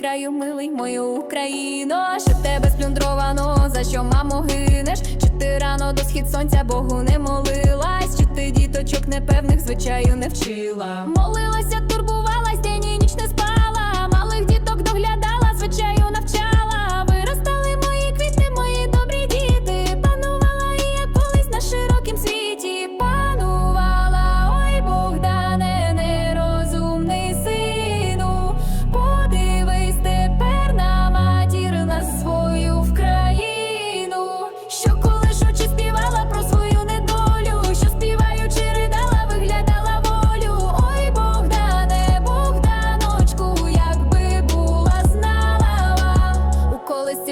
краю, милий мою Україну, що тебе сплюндровано, за що мамо гинеш? Чи ти рано до схід сонця Богу не молилась? Чи ти діточок непевних звичаю не вчила? Молилася, турбувалась,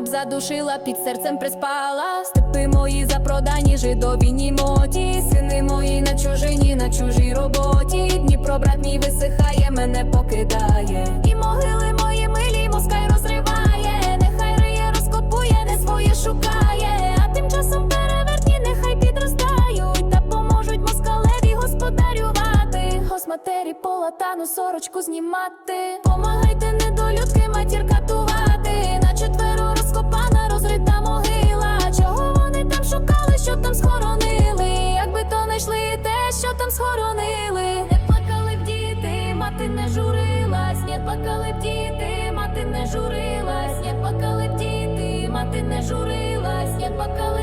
б задушила, під серцем приспала. Степи мої запродані, жидові німоті, сини мої на чужині, на чужій роботі. Дніпро, брат мій висихає, мене покидає. І могили мої милі, москай розриває. Нехай риє, розкопує, не своє шукає. А тим часом перевертні, нехай підростають та поможуть москалеві господарювати. Госматері по латану сорочку знімати. Помагайте там схоронили. Не плакали б діти, мати не журилась, не плакали б діти, мати не журилась, не плакали б діти, мати не журилась, не плакали